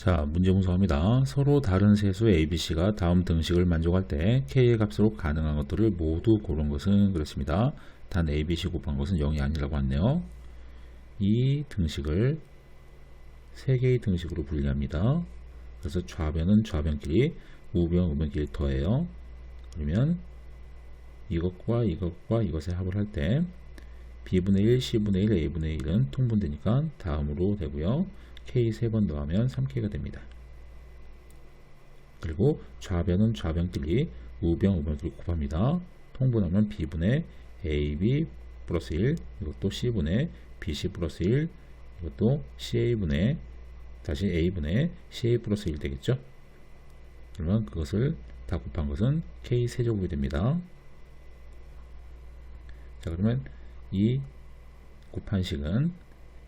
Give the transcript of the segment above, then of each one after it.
자, 문제 분석합니다. 서로 다른 세수 ABC가 다음 등식을 만족할 때 K의 값으로 가능한 것들을 모두 고른 것은 그렇습니다. 단 ABC 곱한 것은 0이 아니라고 했네요. 이 등식을 세 개의 등식으로 분리합니다. 그래서 좌변은 좌변끼리, 우변, 우변끼리 더해요. 그러면 이것과 이것과 이것의 합을 할 때 B분의 1, C분의 1, A분의 1은 통분되니까 다음으로 되고요. K 세 번 더하면 3K가 됩니다. 그리고 좌변은 좌변끼리, 우변, 우변끼리 곱합니다. 통분하면 B분의 AB 플러스 1, 이것도 C분의 BC 플러스 1, 이것도 CA분의 다시 A분의 CA 플러스 1 되겠죠? 그러면 그것을 다 곱한 것은 K 세제곱이 됩니다. 자, 그러면 이 곱한 식은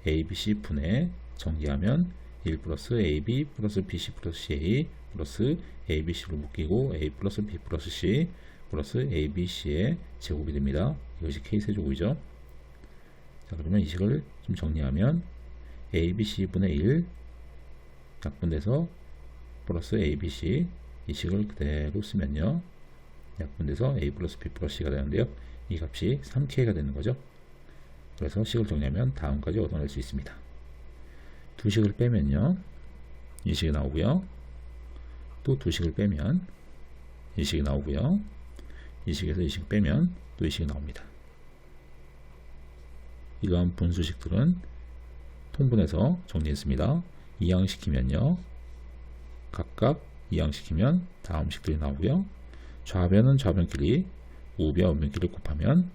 ABC 분의 정리하면 1 플러스 AB 플러스 BC 플러스 CA 플러스 ABC로 묶이고 A 플러스 B 플러스 C 플러스 ABC의 제곱이 됩니다. 이것이 K 세제곱이죠. 자, 그러면 이 식을 좀 정리하면 ABC분의 1 약분돼서 플러스 ABC 이 식을 그대로 쓰면요. 약분돼서 A 플러스 B 플러스 C가 되는데요. 이 값이 3K가 되는 거죠. 그래서 식을 정리하면 다음까지 얻어낼 수 있습니다. 두 식을 빼면요. 이 식이 나오고요. 또 두 식을 빼면 이 식이 나오고요. 이 식에서 이식 빼면 또 이 식이 나옵니다. 이러한 분수식들은 통분해서 정리했습니다. 이항시키면요. 각각 이항시키면 다음 식들이 나오고요. 좌변은 좌변끼리, 우변, 우변끼리 곱하면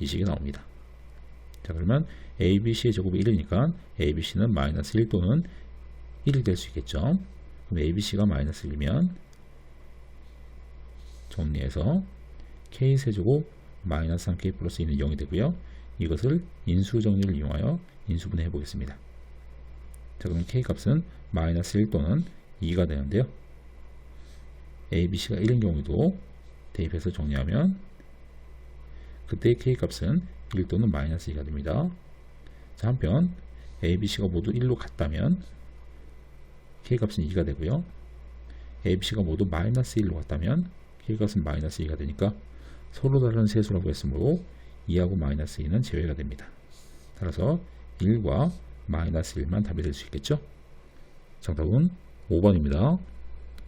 이 식이 나옵니다. 자, 그러면 ABC의 제곱이 1이니까 ABC는 마이너스 1 또는 1이 될 수 있겠죠. 그럼 ABC가 마이너스 1이면 정리해서 K세제곱 마이너스 3K 플러스 2는 0이 되고요. 이것을 인수 정리를 이용하여 인수분해 해보겠습니다. 자, 그러면 K 값은 마이너스 1 또는 2가 되는데요. ABC가 1인 경우도 대입해서 정리하면 그때 K 값은 1 또는 마이너스 2가 됩니다. 자, 한편 ABC가 모두 1로 같다면 K 값은 2가 되고요. ABC가 모두 마이너스 1로 같다면 K 값은 마이너스 2가 되니까 서로 다른 세수라고 했으므로 2하고 마이너스 2는 제외가 됩니다. 따라서 1과 마이너스 1만 답이 될 수 있겠죠? 정답은 5번입니다.